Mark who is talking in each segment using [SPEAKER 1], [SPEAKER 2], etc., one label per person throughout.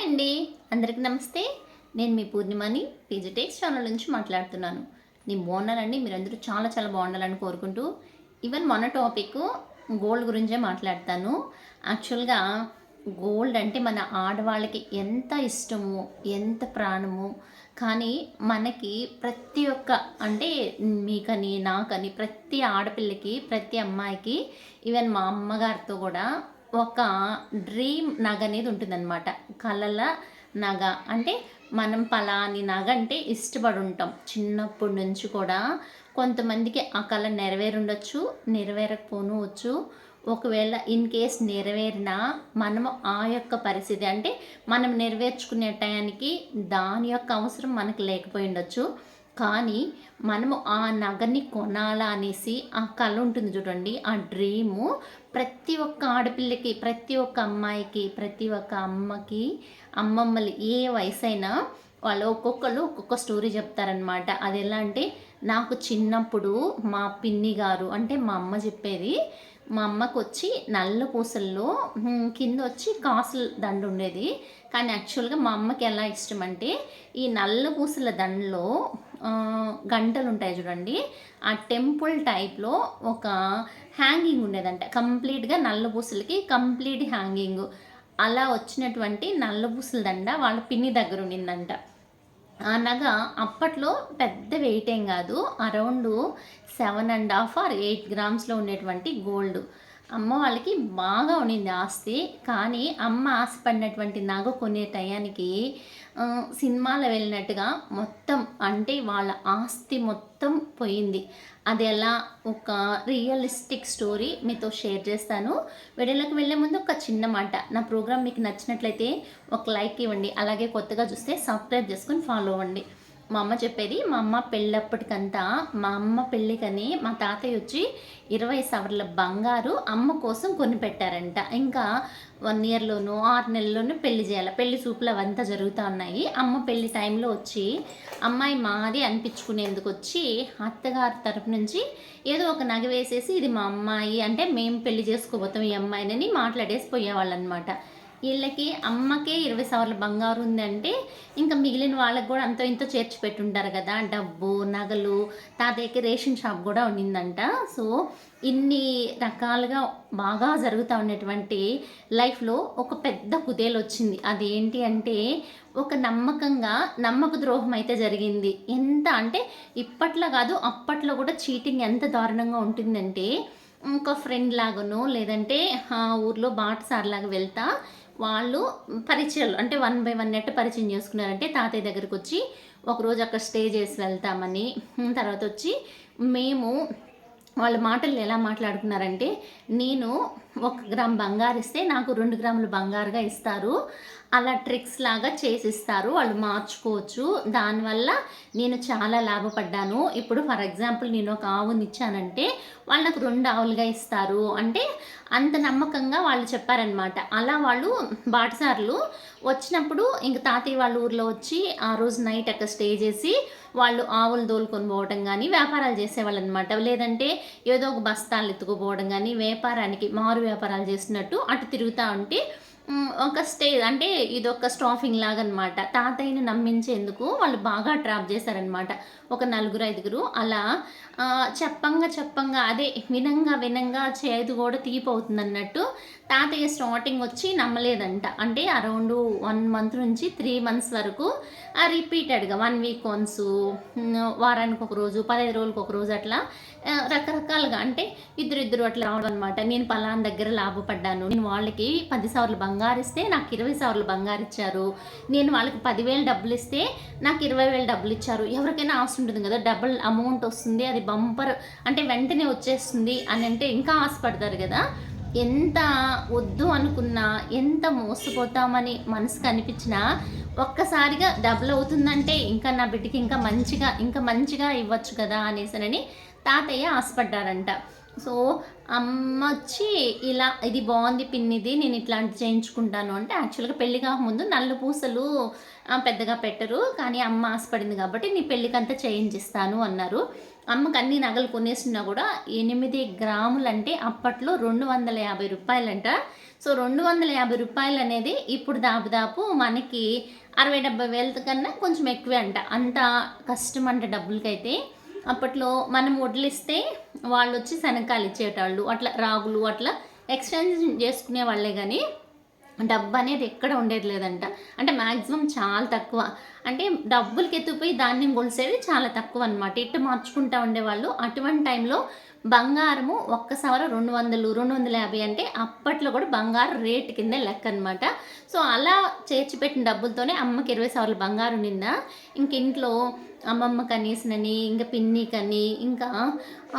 [SPEAKER 1] Hi అండి. అందరికీ నమస్తే. నేను మీ పూర్ణిమని పీజీటెక్స్ ఛానల్ నుంచి మాట్లాడుతున్నాను. నేను బాగున్నానండి. మీరందరూ చాలా చాలా బాగుండాలని కోరుకుంటూ ఈవెన్ మన టాపిక్ గోల్డ్ గురించే మాట్లాడతాను. యాక్చువల్గా గోల్డ్ అంటే మన ఆడవాళ్ళకి ఎంత ఇష్టము ఎంత ప్రాణము? కానీ మనకి ప్రతి ఒక్క అంటే మీకని నాకని ప్రతి ఆడపిల్లకి ప్రతి అమ్మాయికి ఈవెన్ మా అమ్మగారితో కూడా ఒక డ్రీమ్ నగ అనేది ఉంటుందన్నమాట. కళల నగ. అంటే మనం పలాని నగ అంటే ఇష్టపడి ఉంటాం. చిన్నప్పటి నుంచి కూడా కొంతమందికి ఆ కళ నెరవేరుండొచ్చు నెరవేరకపోనవచ్చు ఒకవేళ ఇన్ కేస్ నెరవేరినా మనము ఆ యొక్క పరిస్థితి అంటే మనం నెరవేర్చుకునే టయానికి దాని యొక్క అవసరం మనకు లేకపోయి ఉండొచ్చు కానీ మనము ఆ నగని కొనాలా అనేసి ఆ కళ ఉంటుంది చూడండి. ఆ డ్రీము ప్రతి ఒక్క ఆడపిల్లకి ప్రతి ఒక్క అమ్మాయికి ప్రతి ఒక్క అమ్మకి అమ్మమ్మలు ఏ వయసు అయినా వాళ్ళు ఒక్కొక్కరు ఒక్కొక్క స్టోరీ చెప్తారనమాట అది ఎలా అంటే నాకు చిన్నప్పుడు మా పిన్ని గారు అంటే మా అమ్మ చెప్పేది మా అమ్మకు వచ్చి నల్ల పూసల్లో కింద వచ్చి కాసుల దండ ఉండేది. కానీ యాక్చువల్గా మా అమ్మకి ఎలా ఇష్టం అంటే ఈ నల్ల పూసల దండలో గంటలు ఉంటాయి చూడండి. ఆ టెంపుల్ టైప్లో ఒక హ్యాంగింగ్ ఉండేదంట. కంప్లీట్గా నల్ల పూసలకి కంప్లీట్ హ్యాంగింగ్. అలా వచ్చినటువంటి నల్ల పూసల దండ వాళ్ళ పిన్ని దగ్గర ఉండిందంట. ఆ నగ అప్పట్లో పెద్ద వెయిట్ ఏం కాదు. Around seven and half or eight గ్రామ్స్లో ఉండేటువంటి గోల్డ్. అమ్మ వాళ్ళకి బాగా ఉండింది ఆస్తి. కానీ అమ్మ ఆశపడినటువంటి నగ కొనే టయానికి సినిమాలో వెళ్ళినట్టుగా మొత్తం అంటే వాళ్ళ ఆస్తి మొత్తం పోయింది. అది ఎలా ఒక రియలిస్టిక్ స్టోరీ మీతో షేర్ చేస్తాను. వీడియోలోకి వెళ్ళే ముందు ఒక చిన్న మాట. నా ప్రోగ్రామ్ మీకు నచ్చినట్లయితే ఒక లైక్ ఇవ్వండి. అలాగే కొత్తగా చూస్తే సబ్స్క్రైబ్ చేసుకొని ఫాలో అవ్వండి. మా అమ్మ చెప్పేది మా అమ్మ పెళ్ళప్పటికంతా మా అమ్మ పెళ్ళికని మా తాతయ్య వచ్చి ఇరవై సవర్ల బంగారు అమ్మ కోసం కొనిపెట్టారంట ఇంకా వన్ ఇయర్లోనూ ఆరు నెలల్లోనూ పెళ్ళి చేయాలి. పెళ్ళి చూపులు అవంతా జరుగుతూ ఉన్నాయి. అమ్మ పెళ్ళి టైంలో వచ్చి అమ్మాయి మాది అనిపించుకునేందుకు వచ్చి అత్తగారి తరపు నుంచి ఏదో ఒక నగ వేసేసి ఇది మా అమ్మాయి అంటే మేము పెళ్ళి చేసుకోబోతాం ఈ అమ్మాయినని మాట్లాడేసి పోయేవాళ్ళు అనమాట వీళ్ళకి అమ్మకే ఇరవై సవర్ల బంగారు ఉందంటే ఇంకా మిగిలిన వాళ్ళకి కూడా అంతో ఇంతో చేర్చి పెట్టుంటారు కదా. డబ్బు నగలు తాతయ్యకి రేషన్ షాప్ కూడా ఉండిందంట. సో ఇన్ని రకాలుగా బాగా జరుగుతూ ఉన్నటువంటి లైఫ్లో ఒక పెద్ద కుదేలు వచ్చింది అదేంటి అంటే ఒక నమ్మకంగా నమ్మక ద్రోహం అయితే జరిగింది. ఎంత అంటే ఇప్పట్లో కాదు అప్పట్లో కూడా చీటింగ్ ఎంత దారుణంగా ఉంటుందంటే ఒక ఫ్రెండ్ లాగానో లేదంటే ఆ ఊర్లో బాటసార్ లాగా వెళ్తా వాళ్ళు పరిచయాలు అంటే వన్ బై వన్ నెట్ పరిచయం చేసుకున్నారంటే తాతయ్య దగ్గరికి వచ్చి ఒకరోజు అక్కడ స్టే చేసి వెళ్తామని తర్వాత వచ్చి మేము వాళ్ళ మాటలు ఎలా మాట్లాడుకున్నారంటే నేను ఒక గ్రామ్ బంగారు ఇస్తే నాకు రెండు గ్రాములు బంగారుగా ఇస్తారు. అలా ట్రిక్స్ లాగా చేసిస్తారు. వాళ్ళు మార్చుకోవచ్చు. దానివల్ల నేను చాలా లాభపడ్డాను. ఇప్పుడు ఫర్ ఎగ్జాంపుల్ నేను ఒక ఆవుని ఇచ్చానంటే వాళ్ళు నాకు రెండు ఆవులుగా ఇస్తారు. అంటే అంత నమ్మకంగా వాళ్ళు చెప్పారనమాట అలా వాళ్ళు బాటసార్లు వచ్చినప్పుడు ఇంక తాతయ్య వాళ్ళ ఊర్లో వచ్చి ఆ రోజు నైట్ అక్కడ స్టే చేసి వాళ్ళు ఆవులు దోలుకొని పోవడం కానీ వ్యాపారాలు చేసేవాళ్ళు అనమాట లేదంటే ఏదో ఒక బస్తాలు ఎత్తుకుపోవడం కానీ వ్యాపారానికి మారు వ్యాపారాలు చేసినట్టు అటు తిరుగుతూ ఉంటే ఒక స్టే అంటే ఇది ఒక స్టాఫింగ్ లాగా అనమాట తాతయ్యని నమ్మించేందుకు వాళ్ళు బాగా ట్రాప్ చేశారనమాట. ఒక నలుగురు ఐదుగురు అలా చెప్పంగా చెప్పంగా అదే వినంగా వినంగా చేదు కూడా తీపి అవుతుంది అన్నట్టు తాతయ్య స్టార్టింగ్ వచ్చి నమ్మలేదంట. అంటే అరౌండ్ వన్ మంత్ నుంచి త్రీ మంత్స్ వరకు రిపీటెడ్గా వన్ వీక్ వన్స్ వారానికి ఒక రోజు పదహైదు రోజులకు ఒక రోజు అట్లా రకరకాలుగా అంటే ఇద్దరు ఇద్దరు అట్లా రావడం అనమాట నేను పలానా దగ్గర లాభపడ్డాను. నేను వాళ్ళకి పది సార్లు బంగారు ఇస్తే నాకు ఇరవై సార్లు బంగారు ఇచ్చారు. నేను వాళ్ళకి పదివేలు డబ్బులు ఇస్తే నాకు ఇరవై వేలు డబ్బులు ఇచ్చారు. ఎవరికైనా ఆశ ఉంటుంది కదా డబుల్ అమౌంట్ వస్తుంది అది బంపర్ అంటే వెంటనే వచ్చేస్తుంది అని అంటే ఇంకా ఆశపడతారు కదా. ఎంత వద్దు అనుకున్నా ఎంత మోసపోతామని మనసుకు అనిపించినా ఒక్కసారిగా డబుల్ అవుతుందంటే ఇంకా నా బిడ్డకి ఇంకా మంచిగా ఇంకా మంచిగా ఇవ్వచ్చు కదా అనేసనని తాతయ్య ఆశపడ్డారంట. సో అమ్మ వచ్చి ఇలా ఇది బాగుంది పిన్నిది నేను ఇట్లాంటి చేయించుకుంటాను అంటే యాక్చువల్గా పెళ్ళి కాకముందు నల్ల పూసలు పెద్దగా పెట్టరు. కానీ అమ్మ ఆశపడింది కాబట్టి నీ పెళ్ళికంతా చేయించిస్తాను అన్నారు. అమ్మకి అన్ని నగలు కొనేసినా కూడా ఎనిమిది గ్రాములంటే అప్పట్లో రెండు వందల యాభై రూపాయలంట. సో రెండు వందల యాభై రూపాయలు అనేది ఇప్పుడు దాదాపు మనకి అరవై డెబ్బై వేల కన్నా కొంచెం ఎక్కువే అంట. అంత కష్టం అంట డబ్బులకైతే. అప్పట్లో మనం వడ్లిస్తే వాళ్ళు వచ్చి శనకాలు ఇచ్చేటవాళ్ళు అట్లా రాగులు అట్లా ఎక్స్చేంజ్ చేసుకునే వాళ్ళే కానీ డబ్బు అనేది ఎక్కడ ఉండేది లేదంట. అంటే మ్యాక్సిమం చాలా తక్కువ. అంటే డబ్బులకి ఎత్తుపోయి ధాన్యం కొలిసేవి చాలా తక్కువ అనమాట ఇట్టు మార్చుకుంటా ఉండేవాళ్ళు అటువంటి టైంలో బంగారము ఒక్క సవర రెండు వందలు రెండు వందల యాభై అంటే అప్పట్లో కూడా బంగారం రేటు కింద లెక్క అనమాట సో అలా చేర్చిపెట్టిన డబ్బులతోనే అమ్మకి ఇరవై సవర్లు బంగారం నిందా. ఇంక ఇంట్లో అమ్మమ్మ కనీసనని ఇంకా పిన్ని కని ఇంకా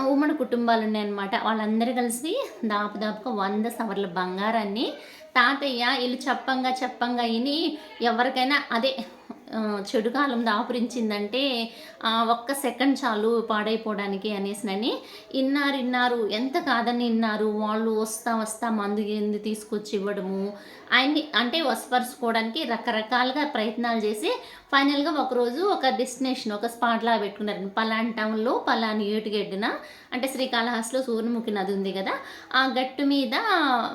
[SPEAKER 1] ఉమ్మడి కుటుంబాలు ఉన్నాయన్నమాట వాళ్ళందరూ కలిసి దాపు దాపుగా వంద సవర్ల బంగారాన్ని తాతయ్య వీళ్ళు చెప్పంగా చెప్పంగా విని ఎవరికైనా అదే చెడు కాలం దాపురించిందంటే ఒక్క సెకండ్ చాలు పాడైపోవడానికి అనేసినని ఇన్నారు ఇన్నారు. ఎంత కాదని ఇన్నారు? వాళ్ళు వస్తా వస్తా మందు ఎందు తీసుకొచ్చి ఇవ్వడము. ఆయన్ని అంటే వసపరుచుకోవడానికి రకరకాలుగా ప్రయత్నాలు చేసి ఫైనల్గా ఒకరోజు ఒక డెస్టినేషన్ ఒక స్పాట్లా పెట్టుకున్నారు. పలాని టౌన్లో పలాని ఏటుగడ్డిన అంటే శ్రీకాళహస్తిలో సూర్యముఖి నది ఉంది కదా ఆ గట్టు మీద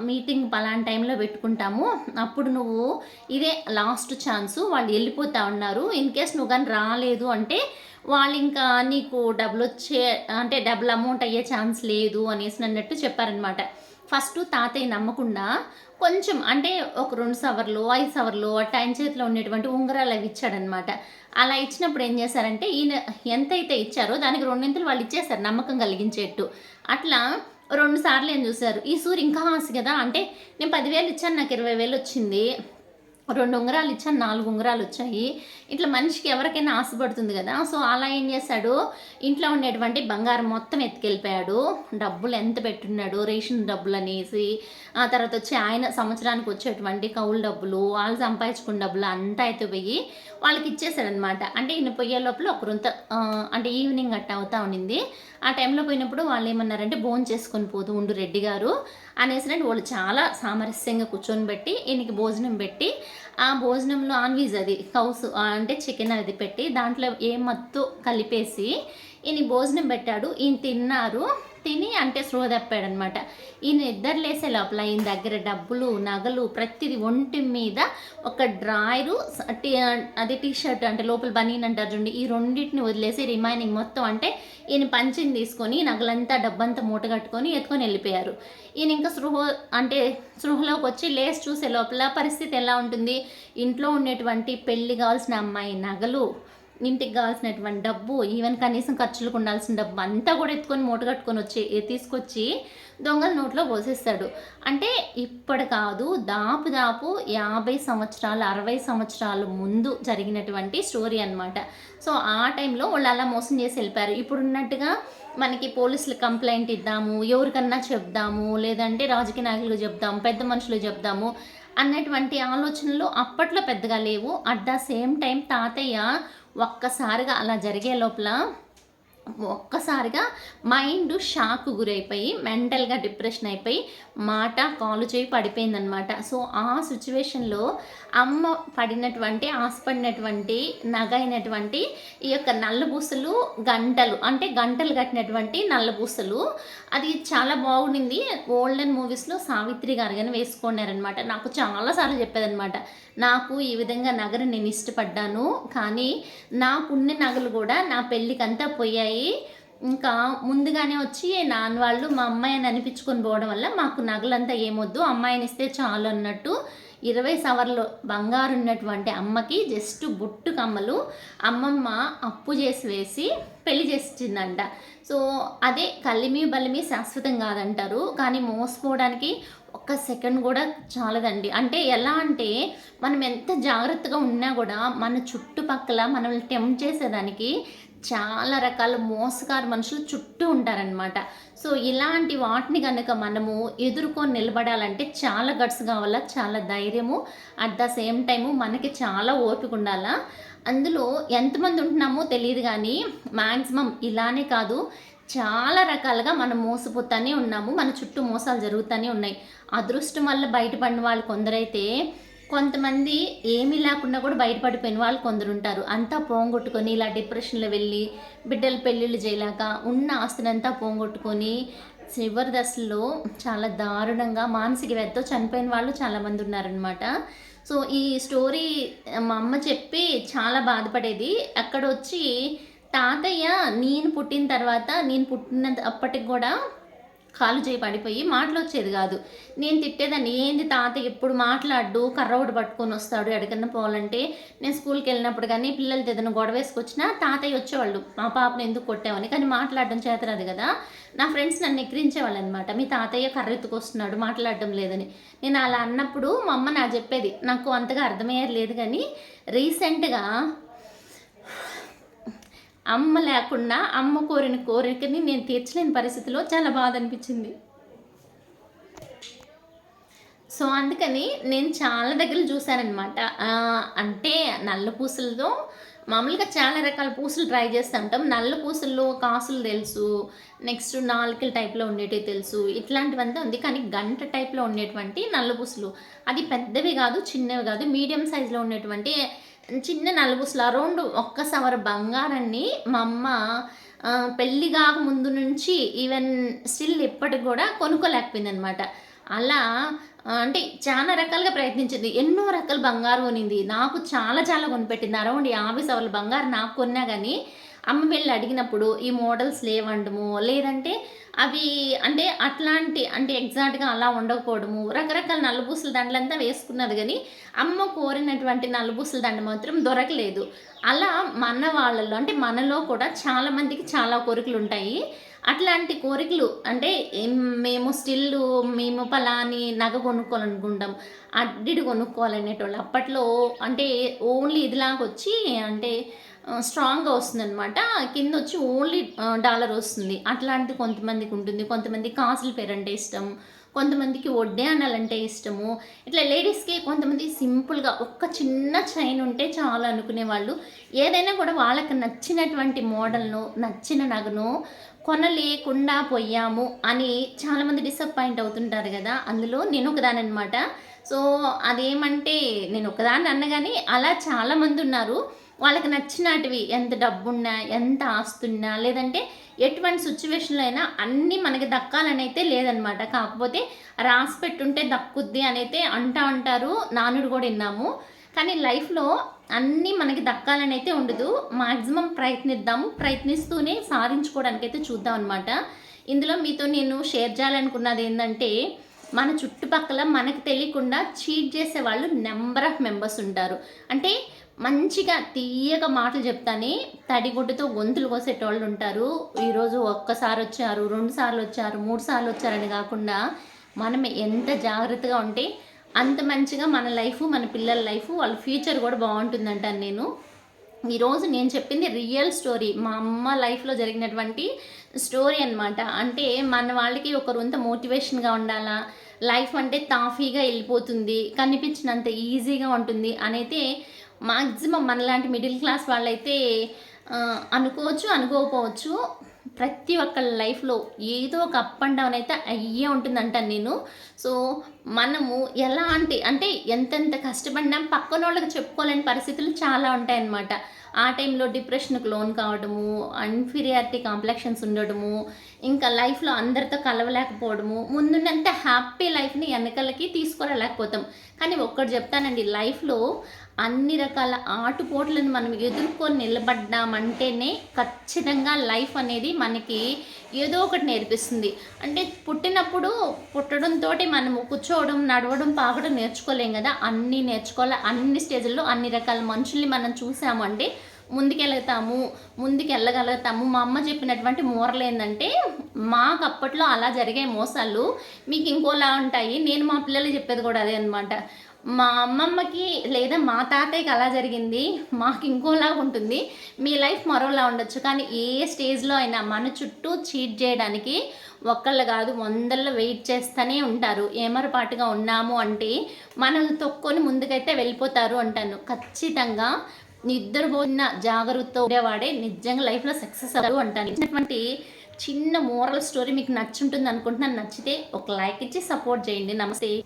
[SPEAKER 1] మీటింగ్ పలాని టైంలో పెట్టుకుంటాము. అప్పుడు నువ్వు ఇదే లాస్ట్ ఛాన్సు వాళ్ళు వెళ్ళిపోతావు ఉన్నారు ఇన్ కేస్ నువ్వు కానీ రాలేదు అంటే వాళ్ళు ఇంకా నీకు డబ్బులు వచ్చే అంటే డబ్బులు అమౌంట్ అయ్యే ఛాన్స్ లేదు అనేసి అన్నట్టు చెప్పారనమాట ఫస్ట్ తాతయ్య నమ్మకుండా కొంచెం అంటే ఒక రెండు సవర్లు ఐదు సవర్లు ఆ టైం చేతిలో ఉండేటువంటి ఉంగరాలు అవి ఇచ్చాడనమాట అలా ఇచ్చినప్పుడు ఏం చేశారంటే ఈయన ఎంతైతే ఇచ్చారో దానికి రెండింతలు వాళ్ళు ఇచ్చేసారు నమ్మకం కలిగించేట్టు. అట్లా రెండు సార్లు ఏం చూశారు ఈ సూర్యు ఇంకా ఆశ కదా అంటే నేను పదివేలు ఇచ్చాను నాకు ఇరవై వేలు వచ్చింది రెండు ఉంగరాలు ఇచ్చాను నాలుగు ఉంగరాలు వచ్చాయి. ఇట్లా మనిషికి ఎవరికైనా ఆశపడుతుంది కదా సో అలా ఏం చేశాడు? ఇంట్లో ఉండేటువంటి బంగారం మొత్తం ఎత్తుకెళ్ళిపోయాడు. డబ్బులు ఎంత పెట్టున్నాడు రేషన్ డబ్బులు అనేసి ఆ తర్వాత వచ్చి ఆయన సంవత్సరానికి వచ్చేటువంటి కౌలు డబ్బులు వాళ్ళు సంపాదించుకున్న డబ్బులు అంతా అయితే పోయి వాళ్ళకి ఇచ్చేసాడనమాట అంటే ఈయన పోయే లోపల ఒకరంత అంటే ఈవినింగ్ అట్ట అవుతా ఉండింది. ఆ టైంలో పోయినప్పుడు వాళ్ళు ఏమన్నారంటే భోజనం చేసుకొని పోతూ ఉండు రెడ్డి గారు. అనేసి వాళ్ళు చాలా సామరస్యంగా కూర్చొని పెట్టి ఈయనకి భోజనం పెట్టి ఆ భోజనంలో ఆన్వీజ్ అది కౌస్ అంటే చికెన్ అది పెట్టి దాంట్లో ఏ మత్తు కలిపేసి ఈయన భోజనం పెట్టాడు ఈయన తిన్నారు. తిని అంటే స్లో తప్పాడనమాట. ఈయన ఇద్దరు లేసే లోపల ఈయన దగ్గర డబ్బులు నగలు ప్రతిది ఒంటి మీద ఒక డ్రాయరు అదే టీ షర్ట్ అంటే లోపల బనీన్ అంటారు చూడండి ఈ రెండింటిని వదిలేసి రిమైనింగ్ మొత్తం అంటే ఈయన పంచిని తీసుకొని నగలంతా డబ్బంతా మూట కట్టుకొని ఎత్తుకొని వెళ్ళిపోయారు. ఈయన ఇంకా సృహ అంటే సృహలోకి వచ్చి లేస్ చూసే లోపల పరిస్థితి ఎలా ఉంటుంది? ఇంట్లో ఉండేటువంటి పెళ్ళి కావాల్సిన అమ్మాయి నగలు ఇంటికి కావాల్సినటువంటి డబ్బు ఈవెన్ కనీసం ఖర్చులకు ఉండాల్సిన డబ్బు అంతా కూడా ఎత్తుకొని మూట కట్టుకొని వచ్చి తీసుకొచ్చి దొంగల నోట్లో పోసేస్తాడు. అంటే ఇప్పటి కాదు దాపు దాపు యాభై సంవత్సరాలు అరవై సంవత్సరాల ముందు జరిగినటువంటి స్టోరీ అనమాట సో ఆ టైంలో వాళ్ళు అలా మోసం చేసి వెళ్ళిపోయారు. ఇప్పుడున్నట్టుగా మనకి పోలీసులు కంప్లైంట్ ఇద్దాము ఎవరికన్నా చెప్దాము లేదంటే రాజకీయ నాయకులకు చెప్దాము పెద్ద మనుషులు చెప్దాము అన్నటువంటి ఆలోచనలు అప్పట్లో పెద్దగా లేవు. అట్ ద సేమ్ టైం తాతయ్య ఒక్కసారిగా అలా జరిగే లోపల ఒక్కసారిగా మైండ్ షాక్ గురైపోయి మెంటల్గా డిప్రెషన్ అయిపోయి మాట కాలు చేయి పడిపోయిందనమాట సో ఆ సిచ్యువేషన్లో అమ్మ పడినటువంటి ఆశపడినటువంటి నగైనటువంటి ఈ యొక్క నల్లబూసలు గంటలు అంటే గంటలు కట్టినటువంటి నల్లబూసలు అది చాలా బాగుండింది. ఓల్డెన్ మూవీస్లో సావిత్రి గారు కానీ వేసుకున్నారనమాట నాకు చాలాసార్లు చెప్పేదనమాట నాకు ఈ విధంగా నగరు నేను ఇష్టపడ్డాను కానీ నాకున్న నగలు కూడా నా పెళ్ళికంతా పోయాయి. ఇంకా ముందుగానే వచ్చి నాన్న వాళ్ళు మా అమ్మాయిని అనిపించుకొని పోవడం వల్ల మాకు నగలంతా ఏమొద్దు అమ్మాయిని ఇస్తే చాలు అన్నట్టు ఇరవై సవర్లు బంగారు ఉన్నటువంటి అమ్మకి జస్ట్ బుట్టు కమ్మలు అమ్మమ్మ అప్పు చేసి వేసి పెళ్ళి చేసిందంట. సో అదే కలిమి బలిమి శాశ్వతం కాదంటారు. కానీ మోసపోవడానికి ఒక్క సెకండ్ కూడా చాలదండి. అంటే ఎలా అంటే మనం ఎంత జాగ్రత్తగా ఉన్నా కూడా మన చుట్టుపక్కల మనల్ని టెంప్ట్ చేసేదానికి చాలా రకాల మోసగారు మనుషులు చుట్టూ ఉంటారనమాట సో ఇలాంటి వాటిని కనుక మనము ఎదుర్కొని నిలబడాలంటే చాలా గట్స్ కావాలా చాలా ధైర్యము అట్ ద సేమ్ టైము మనకి చాలా ఓపిక ఉండాలా. అందులో ఎంతమంది ఉంటున్నామో తెలియదు కానీ మ్యాక్సిమం ఇలానే కాదు. చాలా రకాలుగా మనం మోసపోతూనే ఉన్నాము మన చుట్టూ మోసాలు జరుగుతూనే ఉన్నాయి. అదృష్టం వల్ల బయటపడిన వాళ్ళు కొందరైతే కొంతమంది ఏమీ లేకుండా కూడా బయటపడిపోయిన వాళ్ళు కొందరు ఉంటారు. అంతా పోంగొట్టుకొని ఇలా డిప్రెషన్లో వెళ్ళి బిడ్డలు పెళ్ళిళ్ళు చేయలేక ఉన్న ఆస్తినంతా పోంగొట్టుకొని చివరి దశలో చాలా దారుణంగా మానసిక వ్యర్థం చనిపోయిన వాళ్ళు చాలామంది ఉన్నారనమాట సో ఈ స్టోరీ మా అమ్మ చెప్పి చాలా బాధపడేది. అక్కడ వచ్చి తాతయ్య నేను పుట్టిన తర్వాత నేను పుట్టిన అప్పటికి కూడా కాలు చేయి పడిపోయి మాటలు వచ్చేది కాదు. నేను తిట్టేదాన్ని ఏంది తాత ఎప్పుడు మాట్లాడు కర్ర ఒకటి పట్టుకొని వస్తాడు ఎక్కడికన్నా పోవాలంటే? నేను స్కూల్కి వెళ్ళినప్పుడు కానీ పిల్లలతో ఏదైనా గొడవ వేసుకొచ్చినా తాతయ్య వచ్చేవాళ్ళు. మా పాపను ఎందుకు కొట్టామని కానీ మాట్లాడడం చేతరాదు కదా. నా ఫ్రెండ్స్ నన్ను ఎక్కిరించేవాళ్ళు అనమాట మీ తాతయ్య కర్ర ఎత్తుకొస్తున్నాడు మాట్లాడడం లేదని. నేను అలా అన్నప్పుడు మా అమ్మ నాకు చెప్పేది నాకు అంతగా అర్థమయ్యేది లేదు కానీ రీసెంట్గా అమ్మ లేకుండా అమ్మ కోరిన కోరికని నేను తీర్చలేని పరిస్థితిలో చాలా బాధ అనిపించింది. సో అందుకని నేను చాలా దగ్గర చూశానమాట అంటే నల్ల పూసలతో మామూలుగా చాలా రకాల పూసలు ట్రై చేస్తూ ఉంటాం. నల్ల పూసల్లో కాసులు తెలుసు నెక్స్ట్ నాలుకల టైప్లో ఉండేటివి తెలుసు ఇట్లాంటివంతా ఉంది. కానీ గంట టైప్లో ఉండేటువంటి నల్ల పూసలు. అది పెద్దవి కాదు చిన్నవి కాదు మీడియం సైజులో ఉండేటువంటి చిన్న నలుగు అరౌండ్ ఒక్క సవర బంగారాన్ని మా అమ్మ పెళ్ళి కాక ముందు నుంచి ఈవెన్ స్టిల్ ఇప్పటికి కూడా కొనుక్కోలేకపోయింది అనమాట అలా అంటే చాలా రకాలుగా ప్రయత్నించింది. ఎన్నో రకాల బంగారు కొనింది. నాకు చాలా చాలా కొనిపెట్టింది. అరౌండ్ యాభై సవర్ల బంగారు నాకు కొన్నా కానీ అమ్మ వెళ్ళి అడిగినప్పుడు ఈ మోడల్స్ లేవండము లేదంటే అవి అంటే అట్లాంటి అంటే ఎగ్జాక్ట్గా అలా ఉండకపోవడము. రకరకాల నల్లబూసల దండలంతా వేసుకున్నది కానీ అమ్మ కోరినటువంటి నల్లబూసల దండ మాత్రం దొరకలేదు. అలా మన వాళ్ళలో అంటే మనలో కూడా చాలామందికి చాలా కోరికలు ఉంటాయి. అట్లాంటి కోరికలు అంటే మేము స్టిల్ మేము పలాని నగ కొనుక్కోవాలనుకుంటాం అడ్డిడి కొనుక్కోవాలనేటోళ్ళు అప్పట్లో అంటే ఓన్లీ ఇదిలాగా వచ్చి అంటే స్ట్రాంగ్గా వస్తుంది అనమాట కింద వచ్చి ఓన్లీ డాలర్ వస్తుంది. అట్లాంటి కొంతమందికి ఉంటుంది. కొంతమంది కాసులు పేరంటే ఇష్టం. కొంతమందికి వడ్డే అనాలంటే ఇష్టము. ఇట్లా లేడీస్కి కొంతమంది సింపుల్గా ఒక్క చిన్న చైన్ ఉంటే చాలు అనుకునే వాళ్ళు. ఏదైనా కూడా వాళ్ళకి నచ్చినటువంటి మోడల్ను నచ్చిన నగను కొనలేకుండా పోయాము అని చాలామంది డిసప్పాయింట్ అవుతుంటారు కదా. అందులో నేను ఒకదాని అనమాట సో అదేమంటే నేను ఒకదాన్ని అన్నగాని అలా చాలామంది ఉన్నారు. వాళ్ళకి నచ్చినటివి ఎంత డబ్బున్నా ఎంత ఆస్తున్నా లేదంటే ఎటువంటి సిచ్యువేషన్లో అయినా అన్నీ మనకి దక్కాలని అయితే లేదనమాట కాకపోతే రాసి పెట్టుంటే దక్కుద్ది అని అయితే అంటా అంటారు. నానుడు కూడా విన్నాము. కానీ లైఫ్లో అన్నీ మనకి దక్కాలని అయితే ఉండదు. మాక్సిమం ప్రయత్నిద్దాము. ప్రయత్నిస్తూనే సాధించుకోవడానికి అయితే చూద్దాం అనమాట ఇందులో మీతో నేను షేర్ చేయాలనుకున్నది ఏంటంటే మన చుట్టుపక్కల మనకు తెలియకుండా చీట్ చేసే వాళ్ళు నెంబర్ ఆఫ్ మెంబర్స్ ఉంటారు. అంటే మంచిగా తీయగా మాటలు చెప్తానే తడిగుడ్డతో గొంతులు కోసేటోళ్ళు ఉంటారు. ఈరోజు ఒక్కసారి వచ్చారు రెండు సార్లు వచ్చారు మూడు సార్లు వచ్చారని కాకుండా మనం ఎంత జాగ్రత్తగా ఉంటే అంత మంచిగా మన లైఫ్ మన పిల్లల లైఫ్ వాళ్ళ ఫ్యూచర్ కూడా బాగుంటుందంటాను నేను. ఈరోజు నేను చెప్పింది రియల్ స్టోరీ. మా అమ్మ లైఫ్లో జరిగినటువంటి స్టోరీ అనమాట అంటే మన వాళ్ళకి ఒకరు మోటివేషన్గా ఉండాలా? లైఫ్ అంటే తాఫీగా వెళ్ళిపోతుంది కనిపించినంత ఈజీగా ఉంటుంది అనైతే మాక్సిమం మనలాంటి మిడిల్ క్లాస్ వాళ్ళైతే అనుకోవచ్చు అనుకోకపోవచ్చు. ప్రతి ఒక్కళ్ళ లైఫ్లో ఏదో ఒక అప్ అండ్ డౌన్ అయితే అయ్యే ఉంటుందంటాను నేను. సో మనము ఎలాంటి అంటే ఎంతెంత కష్టపడినా పక్కన వాళ్ళకి చెప్పుకోలేని పరిస్థితులు చాలా ఉంటాయన్నమాట. ఆ టైంలో డిప్రెషన్కి లోన్ కావడము అన్ఫీరియారిటీ కాంప్లెక్షన్స్ ఉండడము ఇంకా లైఫ్లో అందరితో కలవలేకపోవడము ముందున్నంత హ్యాపీ లైఫ్ని వెనకలకి తీసుకురాలేకపోతాం. కానీ ఒక్కటి చెప్తానండి లైఫ్లో అన్ని రకాల ఆటుపోట్లను మనం ఎదుర్కొని నిలబడ్డామంటేనే ఖచ్చితంగా లైఫ్ అనేది మనకి ఏదో ఒకటి నేర్పిస్తుంది. అంటే పుట్టినప్పుడు పుట్టడంతో మనము కూర్చోవడం నడవడం పాకడం నేర్చుకోలేం కదా. అన్నీ నేర్చుకోవాలి. అన్ని స్టేజ్లో అన్ని రకాల మనుషుల్ని మనం చూసామంటే ముందుకెళ్తాము ముందుకెళ్ళగలుగుతాము. మా అమ్మ చెప్పినటువంటి మూరలు ఏంటంటే మాకు అప్పట్లో అలా జరిగే మోసాలు మీకు ఇంకోలా ఉంటాయి. నేను మా పిల్లలు చెప్పేది కూడా అదే అనమాట మా అమ్మమ్మకి లేదా మా తాతయ్యకి అలా జరిగింది. మాకు ఇంకోలా ఉంటుంది. మీ లైఫ్ మరోలా ఉండొచ్చు. కానీ ఏ స్టేజ్లో అయినా మన చుట్టూ చీట్ చేయడానికి ఒక్కళ్ళు కాదు వందల్లో వెయిట్ చేస్తూనే ఉంటారు. ఏమరపాటుగా ఉన్నాము అంటే మనల్ని తొక్కొని ముందుకైతే వెళ్ళిపోతారు అంటాను. ఖచ్చితంగా నిద్రపోయిన జాగ్రత్త ఉండేవాడే నిజంగా లైఫ్లో సక్సెస్ అవ్వరు అంటాను. ఇచ్చినటువంటి చిన్న మోరల్ స్టోరీ మీకు నచ్చుంటుంది అనుకుంటున్నాను. నచ్చితే ఒక లైక్ ఇచ్చి సపోర్ట్ చేయండి. నమస్తే.